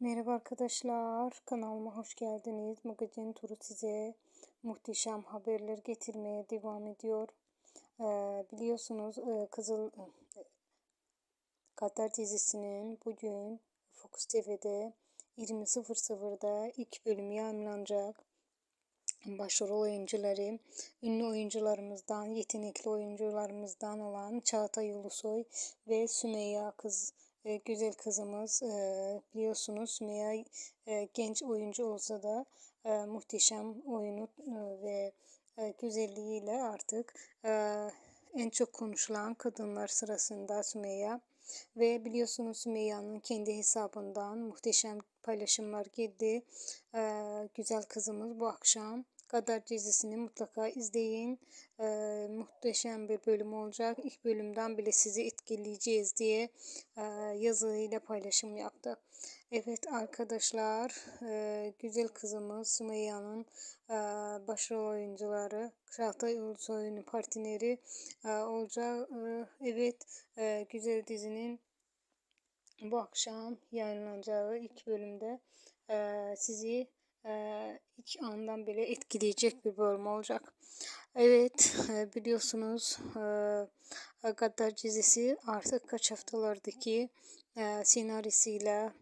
Merhaba arkadaşlar, kanalıma hoş geldiniz. Magazin turu size muhteşem haberler getirmeye devam ediyor. Ee, biliyorsunuz e, Kızıl e, Kader dizisinin bugün Fox TV'de 20.00'da ilk bölümü yayınlanacak. Başrol oyuncuları, ünlü oyuncularımızdan, yetenekli oyuncularımızdan olan Çağatay Ulusoy ve Sümeyye Kız e, güzel kızımız e, biliyorsunuz Sümeyye e, genç oyuncu olsa da e, muhteşem oyunu e, ve e, güzelliğiyle artık e, en çok konuşulan kadınlar sırasında Sümeyye ve biliyorsunuz Sümeyye'nin kendi hesabından muhteşem paylaşımlar geldi. E, güzel kızımız bu akşam Kadar dizisini mutlaka izleyin. Ee, muhteşem bir bölüm olacak. İlk bölümden bile sizi etkileyeceğiz diye e, yazıyla paylaşım yaptı. Evet arkadaşlar, e, güzel kızımız Sümeyye'nin e, başrol oyuncuları Çağatay Ulusoy'un partneri e, olacak. E, evet, e, güzel dizinin bu akşam yayınlanacağı ilk bölümde e, sizi e, ilk andan bile etkileyecek bir bölüm olacak. Evet biliyorsunuz e, Gaddar dizisi artık kaç haftalardaki e,